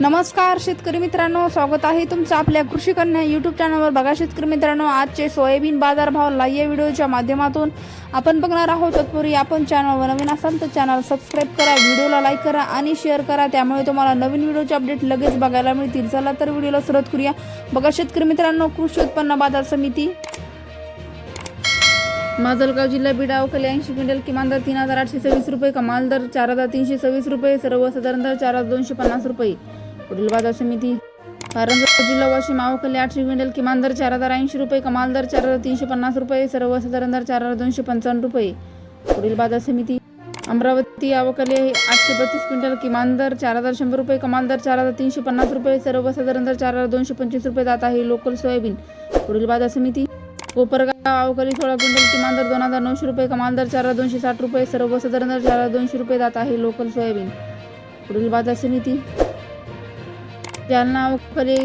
नमस्कार शेतकरी मित्रांनो. स्वागत आहे तुमचं आपल्या कृषी कन्या यूट्यूब चॅनलवर बघा शेतकरी मित्रांनो आजचे सोयाबीन बाजारभाव लाईव्ह या व्हिडिओच्या माध्यमातून आपण बघणार आहोत. तत्पूर्वी आपण चॅनलवर नवीन असाल तर चॅनल सबस्क्राईब करा व्हिडिओला लाईक करा आणि शेअर करा. त्यामुळे तुम्हाला नवीन व्हिडिओचे अपडेट लगेच बघायला मिळतील. चला तर व्हिडिओला सुरुवात करूया. बघा शेतकरी मित्रांनो कृषी उत्पन्न बाजार समिती. माजलगाव जिल्हा बीड अवकली ऐंशी क्विंटल किमान दर तीन हजार आठशे सव्वीस रुपये कमाल दर चार हजार तीनशे सव्वीस रुपये सर्वसाधारण दर चार हजार दोनशे पन्नास रुपये. पुढील बाजार समिती. कारंजा जिल्हा वाशिम अवकली आठशे क्विंटल किमान दर चार हजार ऐंशी रुपये कमाल दर चार हजार तीनशे पन्नास रुपये सर्वसाधारण दर चार हजार दोनशे पंचावन्न रुपये. पुढील बाजार समिती. अमरावती आवकले आठशे बत्तीस क्विंटल किमान दर चार हजार शंभर रुपये कमाल दर चार हजार तीनशे पन्नास रुपये सर्वसाधारण दर चार हजार दोनशे पंचवीस रुपये जात आहे लोकल सोयाबीन. पुढील बाजार समिती. कोपरगाव आवकली सोळा क्विंटल किमान दर दोन हजार नऊशे रुपये कमाल दर चार हजार दोनशे साठ रुपये सर्वसाधारण दर चार हजार दोनशे रुपये जात आहे लोकल सोयाबीन. पुढील बाजार समिती. जालना खरी